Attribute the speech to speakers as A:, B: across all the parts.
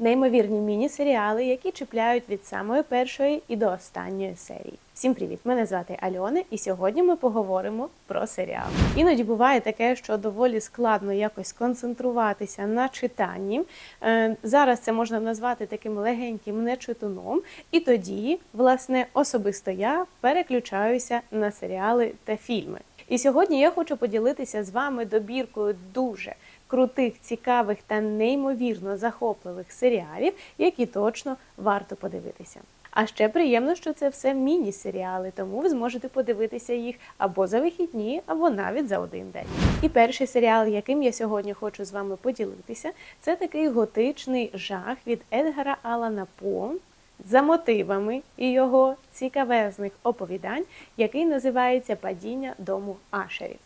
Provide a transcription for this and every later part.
A: Неймовірні міні-серіали, які чіпляють від самої першої і до останньої серії. Всім привіт! Мене звати Альона, і сьогодні ми поговоримо про серіал. Іноді буває таке, що доволі складно якось концентруватися на читанні. Е, Зараз це можна назвати таким легеньким нечитуном, і тоді, власне, особисто я переключаюся на серіали та фільми. І сьогодні я хочу поділитися з вами добіркою дуже крутих, цікавих та неймовірно захопливих серіалів, які точно варто подивитися. А ще приємно, що це все міні-серіали, тому ви зможете подивитися їх або за вихідні, або навіть за один день. І перший серіал, яким я сьогодні хочу з вами поділитися, це такий готичний жах від Едгара Алана По за мотивами і його цікавезних оповідань, який називається Падіння дому Ашерів.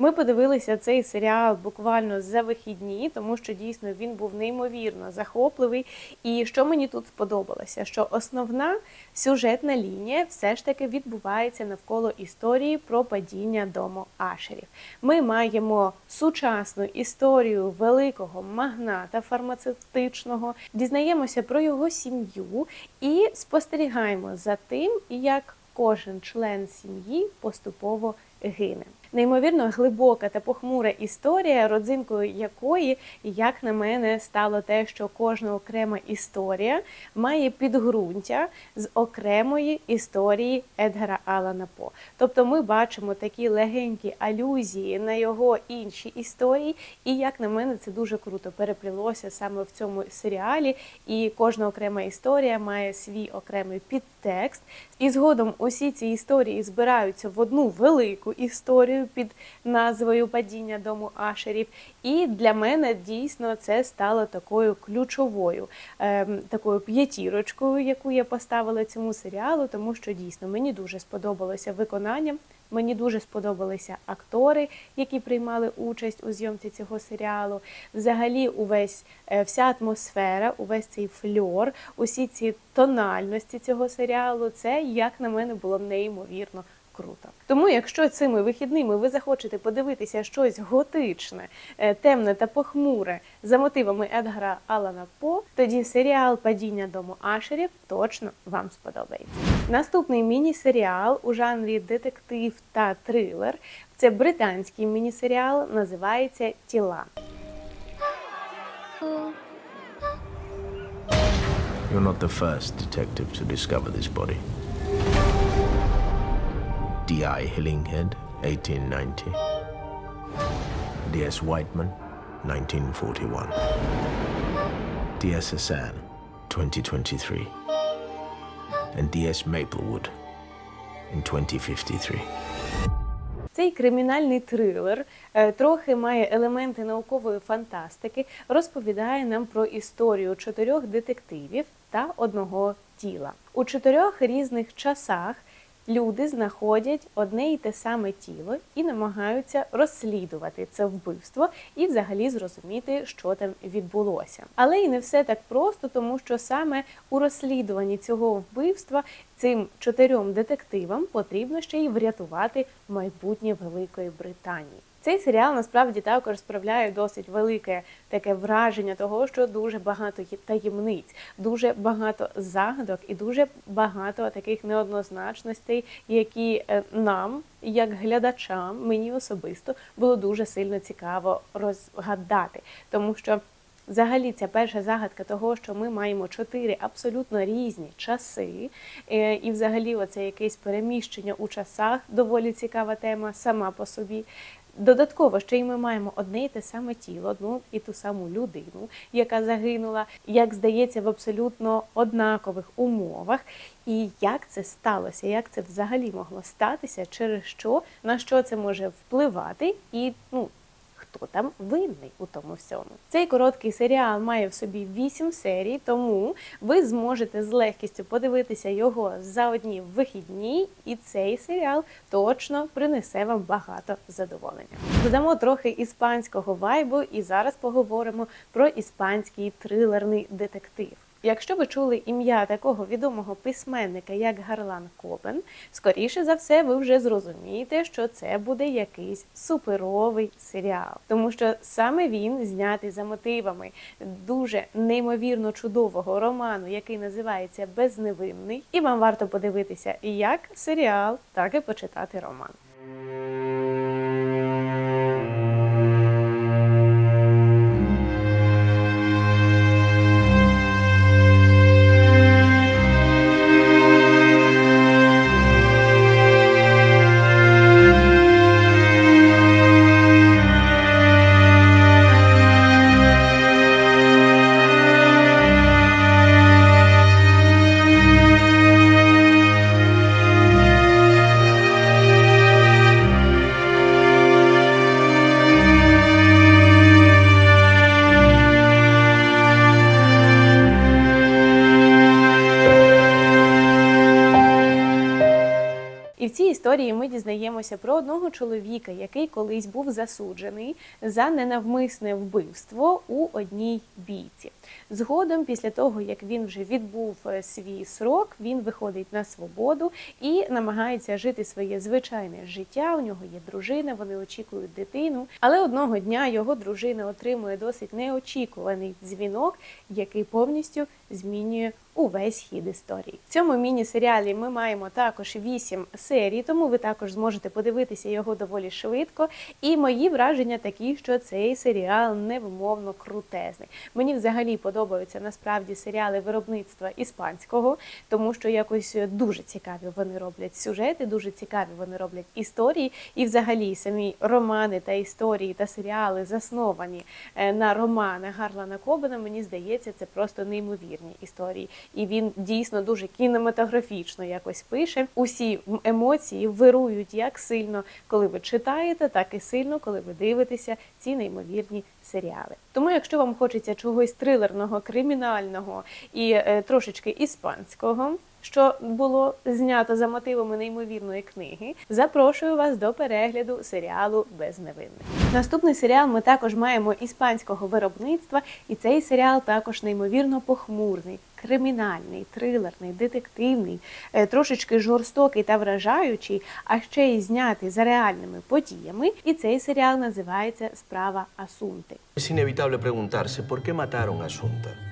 A: Ми подивилися цей серіал буквально за вихідні, тому що дійсно він був неймовірно захопливий. І що мені тут сподобалося, що основна сюжетна лінія все ж таки відбувається навколо історії про падіння дому Ашерів. Ми маємо сучасну історію великого магната фармацевтичного, дізнаємося про його сім'ю і спостерігаємо за тим, як кожен член сім'ї поступово гине. Неймовірно глибока та похмура історія, родзинкою якої, як на мене, стало те, що кожна окрема історія має підґрунтя з окремої історії Едгара Алана По. Тобто ми бачимо такі легенькі алюзії на його інші історії, і як на мене, це дуже круто переплілося саме в цьому серіалі. І кожна окрема історія має свій окремий підтекст. І згодом усі ці історії збираються в одну велику історію під назвою Падіння дому Ашерів. І для мене дійсно це стало такою ключовою, ем, такою п'ятірочкою, яку я поставила цьому серіалу, тому що дійсно мені дуже сподобалося виконання. Мені дуже сподобалися актори, які приймали участь у зйомці цього серіалу. Взагалі, увесь е, вся атмосфера, увесь цей фльор, усі ці тональності цього серіалу, це як на мене було неймовірно круто. Тому, якщо цими вихідними ви захочете подивитися щось готичне, е, темне та похмуре за мотивами Едгара Алана По, тоді серіал Падіння дому Ашерів точно вам сподобається. Наступний міні-серіал у жанрі детектив та трилер. Це британський міні-серіал, називається Тіла.
B: You're not the first detective to discover this body. D.I. Hillinghead, 1890. D.S. Whiteman, 1941. D.S. Hassan, 2023. And D.S. Maplewood in 2053.
A: Цей кримінальний трилер е, трохи має елементи наукової фантастики, розповідає нам про історію чотирьох детективів та одного тіла. У чотирьох різних часах люди знаходять одне і те саме тіло і намагаються розслідувати це вбивство і взагалі зрозуміти, що там відбулося. Але і не все так просто, тому що саме у розслідуванні цього вбивства цим чотирьом детективам потрібно ще й врятувати майбутнє Великої Британії. Цей серіал насправді також справляє досить велике таке враження того, що дуже багато таємниць, дуже багато загадок і дуже багато таких неоднозначностей, які е, нам, як глядачам, мені особисто було дуже сильно цікаво розгадати, тому що. Взагалі, ця перша загадка того, що ми маємо чотири абсолютно різні часи, е, і взагалі, оце якесь переміщення у часах, доволі цікава тема сама по собі. Додатково, ще й ми маємо одне і те саме тіло, одну і ту саму людину, яка загинула, як здається, в абсолютно однакових умовах. І як це сталося, як це взагалі могло статися, через що, на що це може впливати, і ну. Хто там винний у тому всьому? Цей короткий серіал має в собі 8 серій, тому ви зможете з легкістю подивитися його за одні вихідні, і цей серіал точно принесе вам багато задоволення. Додамо трохи іспанського вайбу, і зараз поговоримо про іспанський трилерний детектив. Якщо ви чули ім'я такого відомого письменника, як Гарлан Кобен, скоріше за все, ви вже зрозумієте, що це буде якийсь суперовий серіал, тому що саме він знятий за мотивами дуже неймовірно чудового роману, який називається Безневинний, і вам варто подивитися як серіал, так і почитати роман. І в цій історії ми дізнаємося про одного чоловіка, який колись був засуджений за ненавмисне вбивство у одній бійці. Згодом, після того як він вже відбув е, свій срок, він виходить на свободу і намагається жити своє звичайне життя. У нього є дружина, вони очікують дитину. Але одного дня його дружина отримує досить неочікуваний дзвінок, який повністю змінює увесь хід історії. В цьому міні-серіалі ми маємо також вісім серій, тому ви також зможете подивитися його доволі швидко. І мої враження такі, що цей серіал невмовно крутезний. Мені взагалі подобаються насправді серіали виробництва іспанського, тому що якось дуже цікаві вони роблять сюжети, дуже цікаві вони роблять історії, і взагалі самі романи та історії та серіали засновані е, на романах Гарлана Кобена. Мені здається, це просто неймовірні історії. І він дійсно дуже кінематографічно якось пише. Усі емоції вирують як сильно, коли ви читаєте, так і сильно, коли ви дивитеся ці неймовірні серіали. Тому, якщо вам хочеться чогось трилерного, кримінального і е, трошечки іспанського. Що було знято за мотивами неймовірної книги, запрошую вас до перегляду серіалу Безневинний. Наступний серіал ми також маємо іспанського виробництва, і цей серіал також неймовірно похмурний, кримінальний, трилерний, детективний, е, трошечки жорстокий та вражаючий, а ще й знятий за реальними подіями. І цей серіал називається Справа Асунти.
C: Es inevitable preguntarse por qué.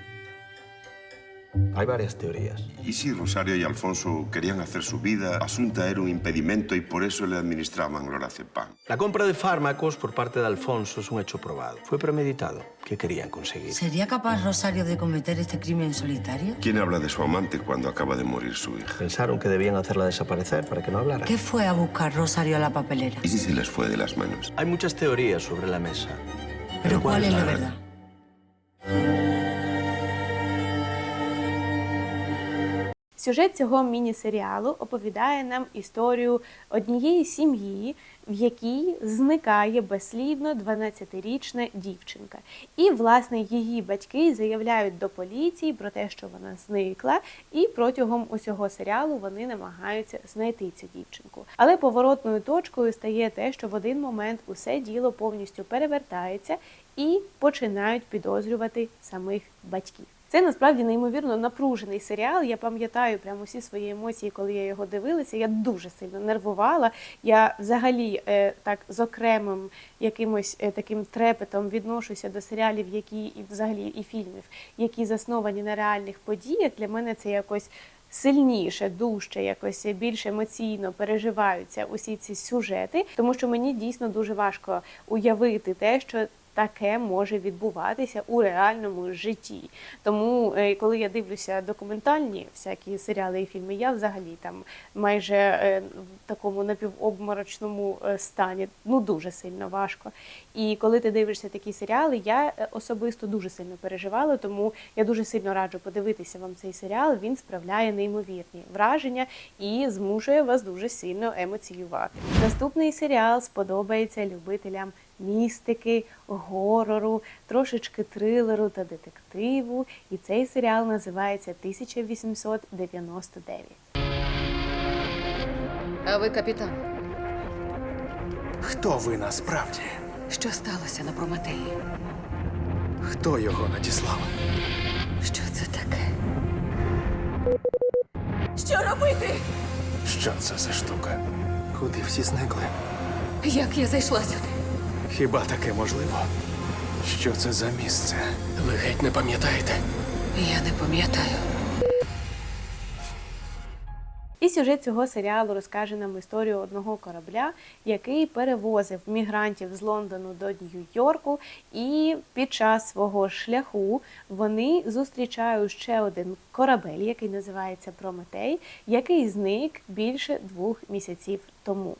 C: Hay varias teorías.
D: ¿Y si Rosario y Alfonso querían hacer su vida? Asunta era un impedimento y por eso le administraban Lorazepam.
C: La compra de fármacos por parte de Alfonso es un hecho probado. Fue premeditado. ¿Qué querían conseguir?
E: ¿Sería capaz Rosario de cometer este crimen solitario?
D: ¿Quién habla de su amante cuando acaba de morir su hija?
C: Pensaron que debían hacerla desaparecer para que no hablara.
E: ¿Qué fue a buscar Rosario a la papelera?
D: ¿Y si se les fue de las manos?
C: Hay muchas teorías sobre la mesa.
E: ¿Pero cuál es la verdad?
A: Сюжет цього міні-серіалу оповідає нам історію однієї сім'ї, в якій зникає безслідно 12-річна дівчинка. І, власне, її батьки заявляють до поліції про те, що вона зникла, і протягом усього серіалу вони намагаються знайти цю дівчинку. Але поворотною точкою стає те, що в один момент усе діло повністю перевертається і починають підозрювати самих батьків. Це насправді неймовірно напружений серіал. Я пам'ятаю прямо усі свої емоції, коли я його дивилася. Я дуже сильно нервувала. Я взагалі е, так з окремим якимось е, таким трепетом відношуся до серіалів, які і взагалі і фільмів, які засновані на реальних подіях. Для мене це якось. Сильніше, дужче, якось більш емоційно переживаються усі ці сюжети, тому що мені дійсно дуже важко уявити те, що таке може відбуватися у реальному житті. Тому, е, коли я дивлюся документальні всякі серіали і фільми, я взагалі там майже е, в такому напівобморочному е, стані. Ну дуже сильно важко. І коли ти дивишся такі серіали, я особисто дуже сильно переживала, тому я дуже сильно раджу подивитися вам цей серіал. Він справляє неймовірні враження і змушує вас дуже сильно емоціювати. Наступний серіал сподобається любителям містики, горору, трошечки трилеру та детективу. І цей серіал називається 1899.
F: А ви капітан?
G: Хто ви насправді?
F: Що сталося на Прометеї?
G: Хто його надіслав?
F: Що це таке?
G: Що робити? Що це за штука? Куди всі зникли?
F: Як я зайшла сюди?
G: Хіба таке можливо? Що це за місце? Ви геть не пам'ятаєте?
F: Я не пам'ятаю.
A: І сюжет цього серіалу розкаже нам історію одного корабля, який перевозив мігрантів з Лондону до Нью-Йорку. І під час свого шляху вони зустрічають ще один корабель, який називається Прометей, який зник більше двох місяців тому.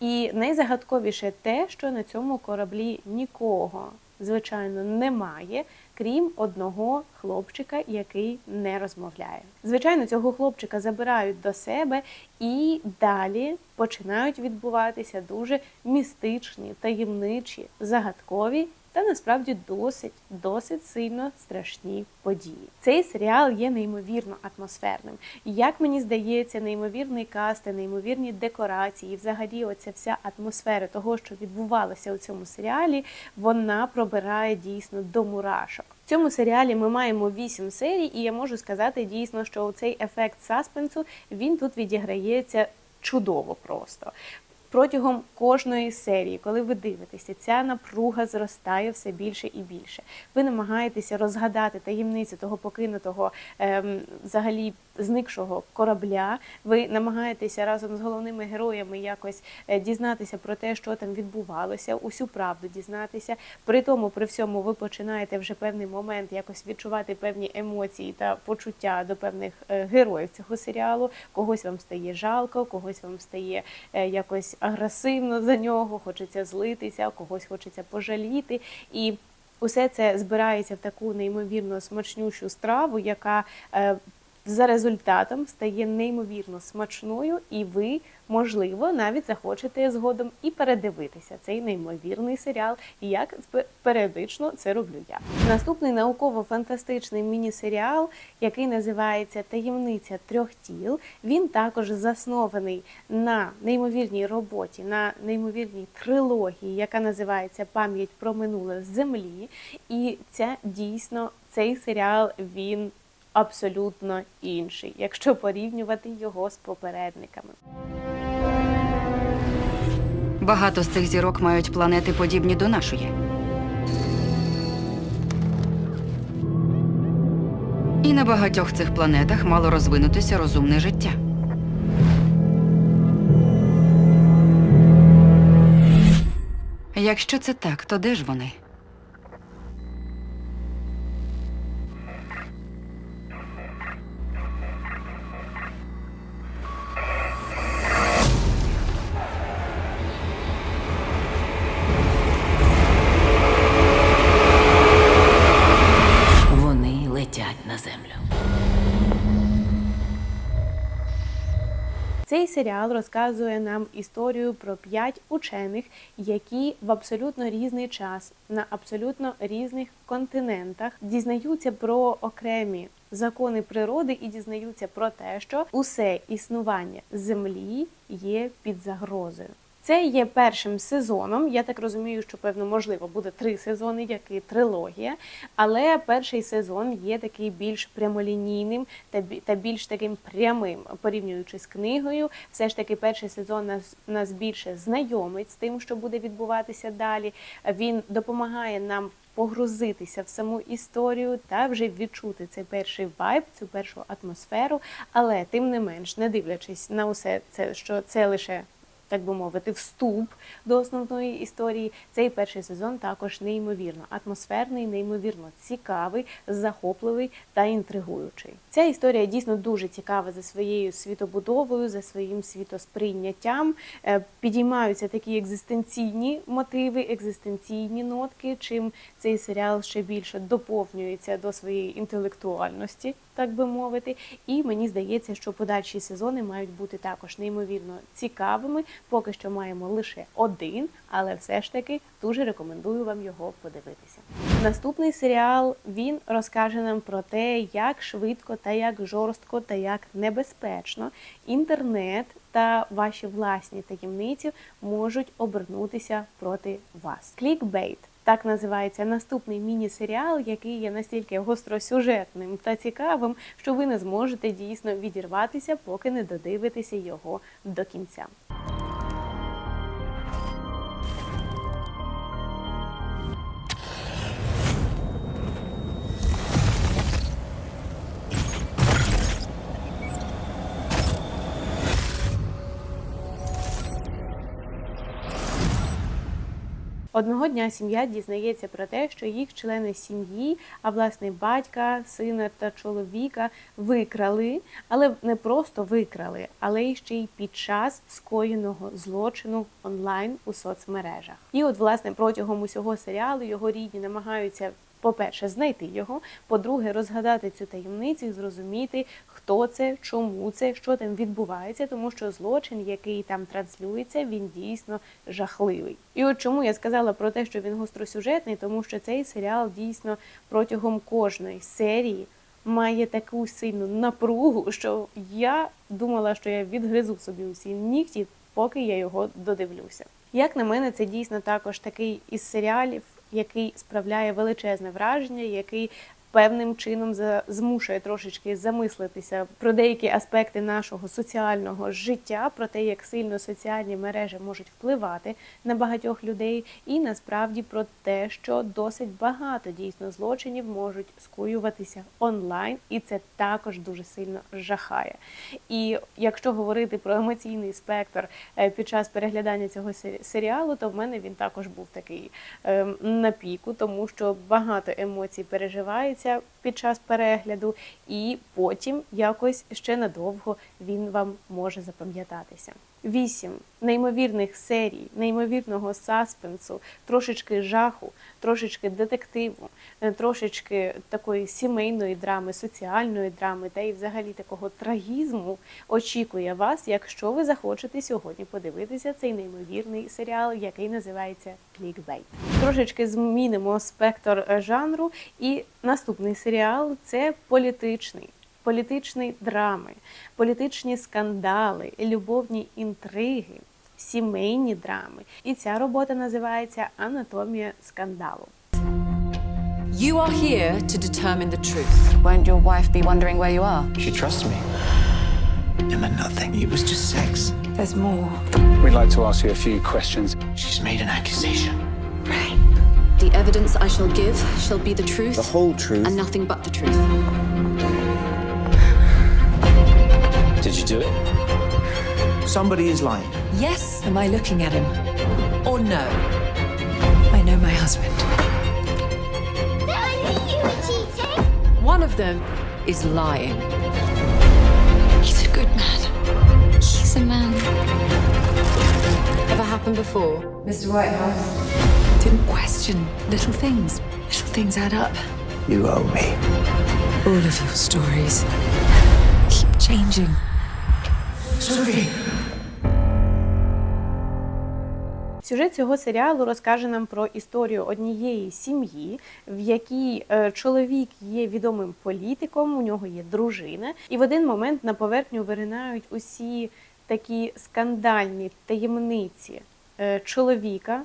A: І найзагадковіше те, що на цьому кораблі нікого, звичайно, немає, крім одного хлопчика, який не розмовляє. Звичайно, цього хлопчика забирають до себе, і далі починають відбуватися дуже містичні, таємничі, загадкові. Та насправді досить досить сильно страшні події. Цей серіал є неймовірно атмосферним. Як мені здається, неймовірний каст, та неймовірні декорації, і взагалі, оця вся атмосфера того, що відбувалося у цьому серіалі, вона пробирає дійсно до мурашок. В цьому серіалі ми маємо вісім серій, і я можу сказати дійсно, що цей ефект саспенсу він тут відіграється чудово просто. Протягом кожної серії, коли ви дивитеся, ця напруга зростає все більше і більше. Ви намагаєтеся розгадати таємницю того покинутого ем, взагалі зникшого корабля. Ви намагаєтеся разом з головними героями якось е, дізнатися про те, що там відбувалося, усю правду дізнатися. При тому, при всьому, ви починаєте вже певний момент якось відчувати певні емоції та почуття до певних е, героїв цього серіалу. Когось вам стає жалко, когось вам стає е, якось агресивно за нього, хочеться злитися, когось хочеться пожаліти. І усе це збирається в таку неймовірно смачнющу страву, яка е, за результатом стає неймовірно смачною, і ви, можливо, навіть захочете згодом і передивитися цей неймовірний серіал, як періодично це роблю я. Наступний науково-фантастичний міні-серіал, який називається Таємниця трьох тіл. Він також заснований на неймовірній роботі, на неймовірній трилогії, яка називається Пам'ять про минуле з землі. І ця дійсно цей серіал він абсолютно інший, якщо порівнювати його з попередниками.
H: Багато з цих зірок мають планети подібні до нашої. І на багатьох цих планетах мало розвинутися розумне життя. Якщо це так, то де ж вони?
A: Серіал розказує нам історію про п'ять учених, які в абсолютно різний час на абсолютно різних континентах дізнаються про окремі закони природи і дізнаються про те, що усе існування землі є під загрозою. Це є першим сезоном. Я так розумію, що певно можливо буде три сезони, як і трилогія. Але перший сезон є такий більш прямолінійним та бі- та більш таким прямим, порівнюючи з книгою. Все ж таки, перший сезон нас нас більше знайомить з тим, що буде відбуватися далі. Він допомагає нам. Погрузитися в саму історію та вже відчути цей перший вайб, цю першу атмосферу, але тим не менш, не дивлячись на усе це, що це лише так би мовити, вступ до основної історії. Цей перший сезон також неймовірно атмосферний, неймовірно цікавий, захопливий та інтригуючий. Ця історія дійсно дуже цікава за своєю світобудовою, за своїм світосприйняттям. Е, Підіймаються такі екзистенційні мотиви, екзистенційні нотки, чим цей серіал ще більше доповнюється до своєї інтелектуальності, так би мовити. І мені здається, що подальші сезони мають бути також неймовірно цікавими. Поки що маємо лише один, але все ж таки дуже рекомендую вам його подивитися. Наступний серіал він розкаже нам про те, як швидко та як жорстко та як небезпечно інтернет та ваші власні таємниці можуть обернутися проти вас. Клікбейт Так називається наступний міні-серіал, який є настільки гостросюжетним та цікавим, що ви не зможете дійсно відірватися, поки не додивитеся його до кінця. Одного дня сім'я дізнається про те, що їх члени сім'ї, а власне батька, сина та чоловіка викрали, але не просто викрали, але ще й під час скоєного злочину онлайн у соцмережах. І от власне протягом усього серіалу його рідні намагаються. По-перше, знайти його, по-друге, розгадати цю таємницю і зрозуміти, хто це, чому це, що там відбувається, тому що злочин, який там транслюється, він дійсно жахливий. І от чому я сказала про те, що він гостросюжетний, тому що цей серіал дійсно протягом кожної серії має таку сильну напругу, що я думала, що я відгризу собі усі нігті, поки я його додивлюся. Як на мене, це дійсно також такий із серіалів, який справляє величезне враження, який певним чином змушує трошечки замислитися про деякі аспекти нашого соціального життя, про те, як сильно соціальні мережі можуть впливати на багатьох людей, і насправді про те, що досить багато дійсно злочинів можуть скоюватися онлайн, і це також дуже сильно жахає. І якщо говорити про емоційний спектр е, під час переглядання цього сері- серіалу, то в мене він також був такий ем, на піку, тому що багато емоцій переживається під час перегляду, і потім якось ще надовго він вам може запам'ятатися. Вісім неймовірних серій, неймовірного саспенсу, трошечки жаху, трошечки детективу, е, трошечки такої сімейної драми, соціальної драми та й взагалі такого трагізму очікує вас, якщо ви захочете сьогодні подивитися цей неймовірний серіал, який називається Клікбейт. Трошечки змінимо спектр е, жанру, і наступний серіал це політичний. Політичні драми, політичні скандали, любовні інтриги, сімейні драми. І ця робота називається Анатомія скандалу.
I: You are here to determine the truth.
F: Won't your wife be wondering where you are?
J: She trusts me. It meant nothing. It was just sex.
F: There's more.
G: We'd like to ask you a few questions.
J: She's made an accusation. Right.
I: The evidence I shall give shall be the truth
J: The whole truth.
I: and nothing but the truth.
J: Did you do it? Somebody is lying.
I: Yes, am I looking at him? Or no?
F: I know my husband.
I: One of them is lying.
F: He's a good man. He's a man.
I: Ever happened before?
F: Mr. Whitehouse. Didn't question little things. Little things add up.
J: You owe me.
F: All of your stories keep changing.
J: Sophie!
A: Сюжет цього серіалу розкаже нам про історію однієї сім'ї, в якій е, чоловік є відомим політиком, у нього є дружина, і в один момент на поверхню виринають усі такі скандальні таємниці е, чоловіка,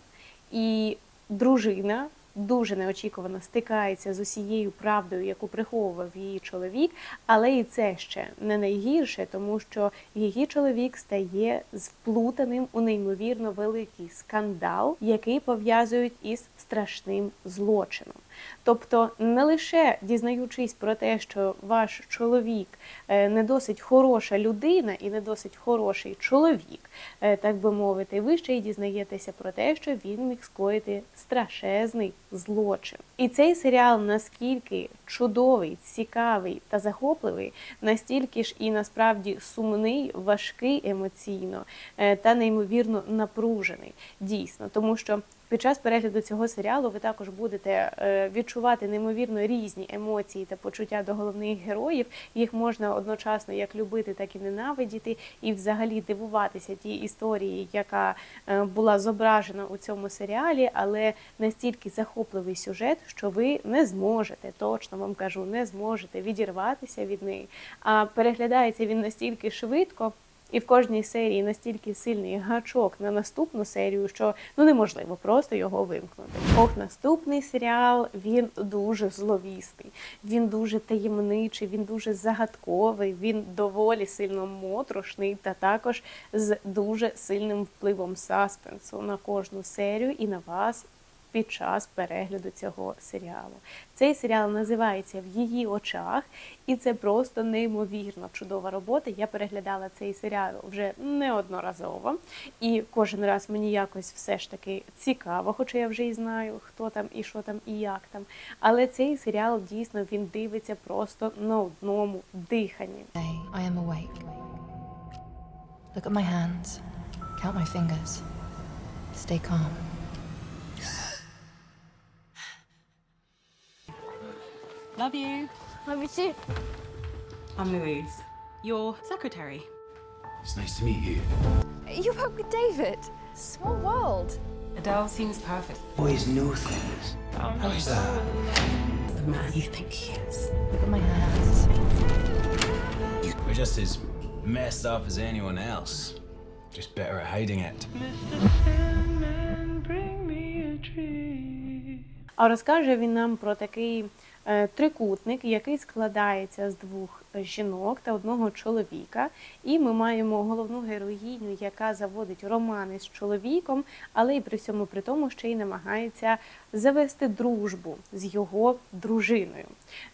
A: і дружина дуже неочікувано стикається з усією правдою, яку приховував її чоловік. Але і це ще не найгірше, тому що її чоловік стає вплутаним у неймовірно великий скандал, який пов'язують із страшним злочином. Тобто, не лише дізнаючись про те, що ваш чоловік е, не досить хороша людина і не досить хороший чоловік, е, так би мовити, ви ще й дізнаєтеся про те, що він міг скоїти страшезний злочин. І цей серіал наскільки чудовий, цікавий та захопливий, настільки ж і насправді сумний, важкий емоційно е, та неймовірно напружений. Дійсно, тому що під час перегляду цього серіалу ви також будете е, відчувати неймовірно різні емоції та почуття до головних героїв. Їх можна одночасно як любити, так і ненавидіти, і взагалі дивуватися тій історії, яка е, була зображена у цьому серіалі, але настільки захопливий сюжет, що ви не зможете, точно вам кажу, не зможете відірватися від неї. А переглядається він настільки швидко. І в кожній серії настільки сильний гачок на наступну серію, що ну неможливо просто його вимкнути. Ох, наступний серіал він дуже зловісний, він дуже таємничий, він дуже загадковий, він доволі сильно моторошний та також з дуже сильним впливом саспенсу на кожну серію і на вас під час перегляду цього серіалу. Цей серіал називається В її очах, і це просто неймовірно чудова робота. Я переглядала цей серіал вже неодноразово, і кожен раз мені якось все ж таки цікаво, хоча я вже і знаю, хто там і що там і як там. Але цей серіал дійсно він дивиться просто на одному диханні.
F: I am awake. Look at my hands. Count my fingers. Stay calm.
K: Love you.
A: Love you too.
K: I'm Louise, your secretary.
G: It's nice to meet you.
F: You work with David. Small world.
K: Adele seems perfect.
J: Always new things. How is that?
K: The man you think he is.
F: Look at my hands.
G: We're just as messed up as anyone else. Just better at hiding it.
A: А розкаже він нам про такий е, трикутник, який складається з двох жінок та одного чоловіка. І ми маємо головну героїню, яка заводить романи з чоловіком, але і при цьому при тому ще й намагається завести дружбу з його дружиною.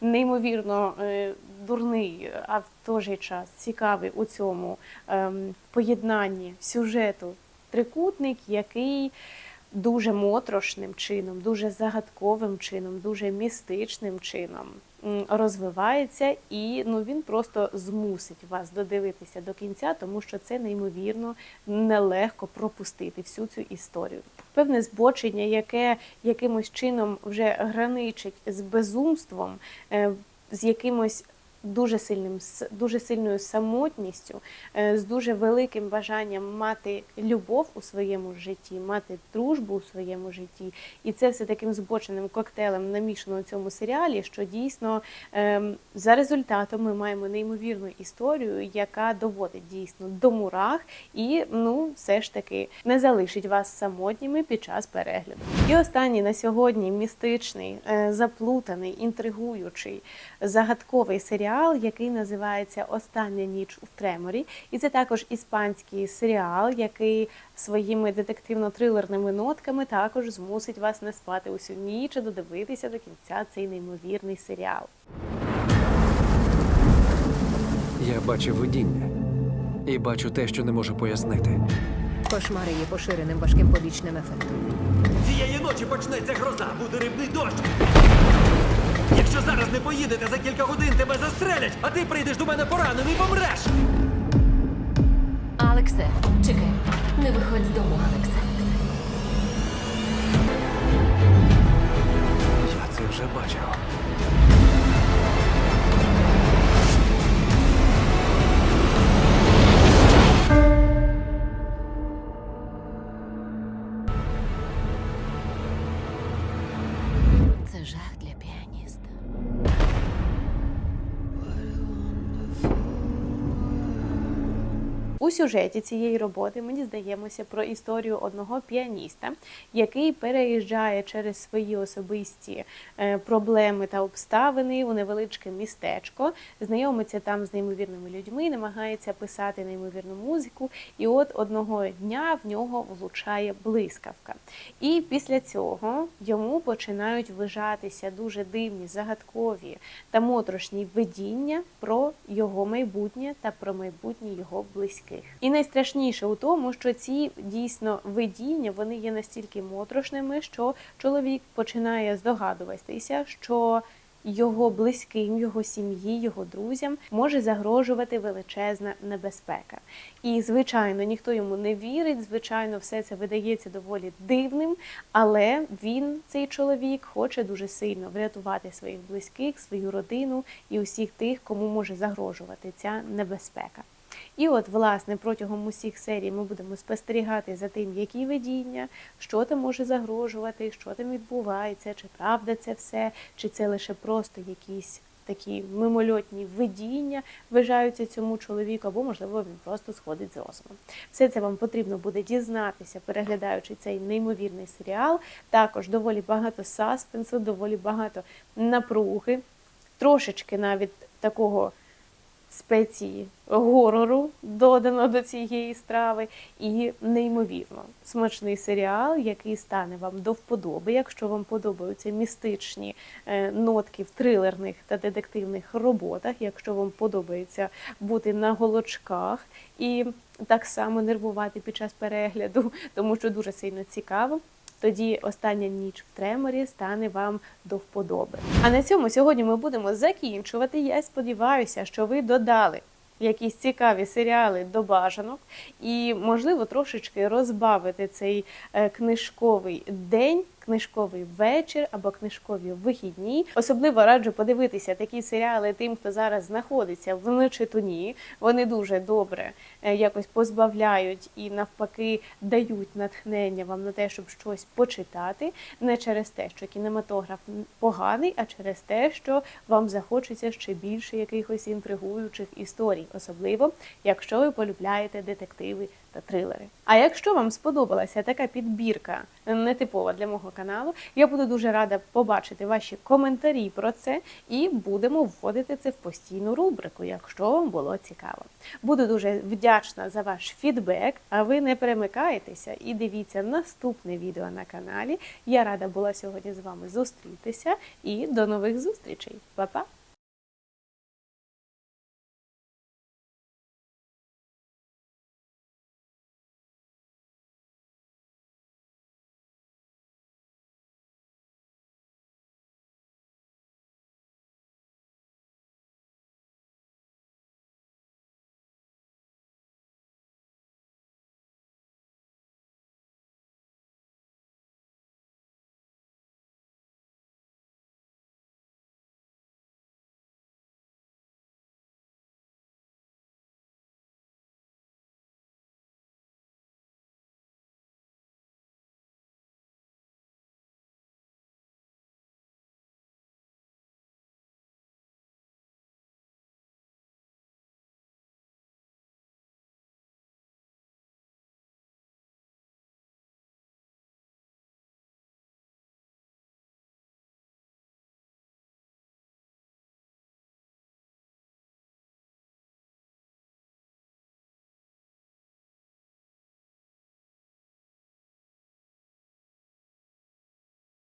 A: Неймовірно е, дурний, а в той же час цікавий у цьому ем, поєднанні сюжету трикутник, який дуже моторошним чином, дуже загадковим чином, дуже містичним чином розвивається, і ну він просто змусить вас додивитися до кінця, тому що це неймовірно нелегко пропустити всю цю історію. Певне збочення, яке якимось чином вже граничить з безумством, е, з якимось дуже сильним дуже сильною самотністю, е, з дуже великим бажанням мати любов у своєму житті, мати дружбу у своєму житті, і це все таким збоченим коктейлем намішано у цьому серіалі, що дійсно ем, за результатом ми маємо неймовірну історію, яка доводить дійсно до мурах, і ну все ж таки не залишить вас самотніми під час перегляду. І останній на сьогодні містичний, е, заплутаний, інтригуючий, загадковий серіал, який називається Остання ніч у Треморі. І це також іспанський серіал, який своїми детективно-трилерними нотками також змусить вас не спати усю ніч і додивитися до кінця цей неймовірний серіал.
J: Я бачив видіння. І бачу те, що не можу пояснити.
E: Кошмари є поширеним важким побічним ефектом.
G: Цієї ночі почнеться гроза, буде рибний дощ. Якщо зараз не поїдете, за кілька годин тебе застрелять, а ти прийдеш до мене поранений і помреш.
E: Алексе, чекай. Не виходь з дому, Алексе.
J: Я це вже бачив.
A: У сюжеті цієї роботи ми дізнаємося про історію одного піаніста, який переїжджає через свої особисті е, проблеми та обставини у невеличке містечко, знайомиться там з неймовірними людьми, намагається писати неймовірну музику. І от одного дня в нього влучає блискавка. І після цього йому починають вижатися дуже дивні, загадкові та моторошні видіння про його майбутнє та про майбутнє його близьких. І найстрашніше у тому, що ці дійсно видіння вони є настільки моторошними, що чоловік починає здогадуватися, що його близьким, його сім'ї, його друзям може загрожувати величезна небезпека. І, звичайно, ніхто йому не вірить. Звичайно, все це видається доволі дивним, але він, цей чоловік, хоче дуже сильно врятувати своїх близьких, свою родину і усіх тих, кому може загрожувати ця небезпека. І от, власне, протягом усіх серій ми будемо спостерігати за тим, які видіння, що там може загрожувати, що там відбувається, чи правда це все, чи це лише просто якісь такі мимольотні видіння вважаються цьому чоловіку, або, можливо, він просто сходить з розуму. Все це вам потрібно буде дізнатися, переглядаючи цей неймовірний серіал. Також доволі багато саспенсу, доволі багато напруги, трошечки навіть такого спеції горору додано до цієї страви, і неймовірно смачний серіал, який стане вам до вподоби, якщо вам подобаються містичні е, нотки в трилерних та детективних роботах, якщо вам подобається бути на голочках і так само нервувати під час перегляду, тому що дуже сильно цікаво. Тоді остання ніч в треморі стане вам до вподоби. А на цьому сьогодні ми будемо закінчувати. Я сподіваюся, що ви додали якісь цікаві серіали до бажанок і, можливо, трошечки розбавити цей е, книжковий день. Книжковий вечір або книжкові вихідні. Особливо раджу подивитися такі серіали тим, хто зараз знаходиться в нечитуні. Вони дуже добре е, якось позбавляють і навпаки дають натхнення вам на те, щоб щось почитати. Не через те, що кінематограф поганий, а через те, що вам захочеться ще більше якихось інтригуючих історій, особливо якщо ви полюбляєте детективи та трилери. А якщо вам сподобалася така підбірка нетипова для мого каналу, я буду дуже рада побачити ваші коментарі про це і будемо вводити це в постійну рубрику, якщо вам було цікаво. Буду дуже вдячна за ваш фідбек. А ви не перемикайтеся і дивіться наступне відео на каналі. Я рада була сьогодні з вами зустрітися і до нових зустрічей. Па-па!